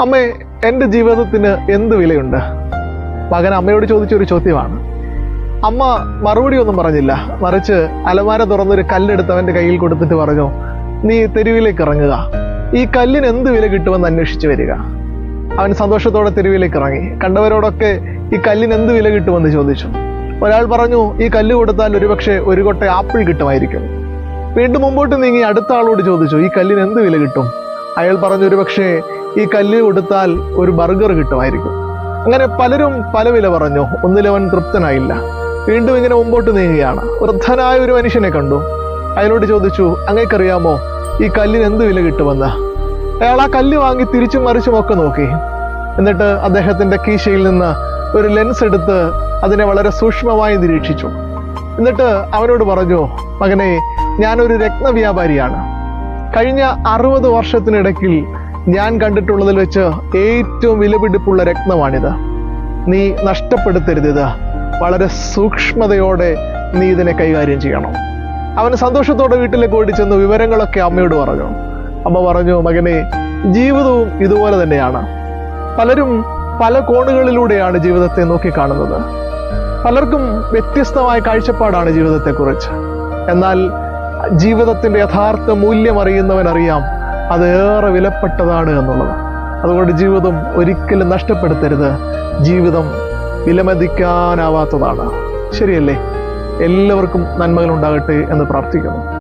അമ്മേ എന്റെ ജീവിതത്തിന് എന്ത് വിലയുണ്ട്? മകൻ അമ്മയോട് ചോദിച്ചൊരു ചോദ്യമാണ്. അമ്മ മറുപടി ഒന്നും പറഞ്ഞില്ല. മറിച്ച് അലമാര തുറന്നൊരു കല്ലെടുത്ത് അവന്റെ കയ്യിൽ കൊടുത്തിട്ട് പറഞ്ഞു നീ തെരുവിലേക്ക് ഇറങ്ങുക. ഈ കല്ലിന് എന്ത് വില കിട്ടുമെന്ന് അന്വേഷിച്ചു വരിക. അവൻ സന്തോഷത്തോടെ തെരുവിലേക്ക് ഇറങ്ങി. കണ്ടവരോടൊക്കെ ഈ കല്ലിന് എന്ത് വില കിട്ടുമെന്ന് ചോദിച്ചു. ഒരാൾ പറഞ്ഞു ഈ കല്ല് കൊടുത്താൽ ഒരുപക്ഷെ ഒരു കൊട്ട ആപ്പിൾ കിട്ടുമായിരിക്കും. വീണ്ടും മുമ്പോട്ട് നീങ്ങി അടുത്ത ആളോട് ചോദിച്ചു ഈ കല്ലിന് എന്ത് വില കിട്ടും? അയാൾ പറഞ്ഞു ഒരുപക്ഷെ ഈ കല്ല് കൊടുത്താൽ ഒരു ബർഗർ കിട്ടുമായിരിക്കും. അങ്ങനെ പലരും പല വില പറഞ്ഞു. ഒന്നിലവൻ തൃപ്തനായില്ല. വീണ്ടും ഇങ്ങനെ മുമ്പോട്ട് നീങ്ങുകയാണ്. വൃദ്ധനായ ഒരു മനുഷ്യനെ കണ്ടു. അയാളോട് ചോദിച്ചു അങ്ങേക്കറിയാമോ ഈ കല്ലിന് എന്ത് വില കിട്ടുമെന്ന്? അയാൾ ആ കല്ല് വാങ്ങി തിരിച്ചും മറിച്ചും ഒക്കെ നോക്കി. എന്നിട്ട് അദ്ദേഹത്തിന്റെ കീശയിൽ നിന്ന് ഒരു ലെൻസ് എടുത്ത് അതിനെ വളരെ സൂക്ഷ്മമായി നിരീക്ഷിച്ചു. എന്നിട്ട് അവനോട് പറഞ്ഞു മകനെ ഞാനൊരു രത്നവ്യാപാരിയാണ്. കഴിഞ്ഞ അറുപത് വർഷത്തിനിടയ്ക്കിൽ ഞാൻ കണ്ടിട്ടുള്ളതിൽ വെച്ച് ഏറ്റവും വിലപിടിപ്പുള്ള രത്നമാണിത്. നീ നഷ്ടപ്പെടുത്തരുത്. വളരെ സൂക്ഷ്മതയോടെ നീ ഇതിനെ കൈകാര്യം ചെയ്യണം. അവന് സന്തോഷത്തോടെ വീട്ടിലേക്ക് ഓടിച്ചെന്ന് വിവരങ്ങളൊക്കെ അമ്മയോട് പറഞ്ഞു. അമ്മ പറഞ്ഞു മകനെ ജീവിതവും ഇതുപോലെ തന്നെയാണ്. പലരും പല കോണുകളിലൂടെയാണ് ജീവിതത്തെ നോക്കിക്കാണുന്നത് പലർക്കും വ്യത്യസ്തമായ കാഴ്ചപ്പാടാണ് ജീവിതത്തെക്കുറിച്ച്. എന്നാൽ ജീവിതത്തിന്റെ യഥാർത്ഥ മൂല്യം അറിയുന്നവൻ അറിയാം അത് ഏറെ വിലപ്പെട്ടതാണ് എന്നുള്ളത്. അതുകൊണ്ട് ജീവിതം ഒരിക്കലും നഷ്ടപ്പെടുത്തരുത്. ജീവിതം വിലമതിക്കാനാവാത്തതാണ്. ശരിയല്ലേ? എല്ലാവർക്കും നന്മകൾ ഉണ്ടാകട്ടെ എന്ന് പ്രാർത്ഥിക്കുന്നു.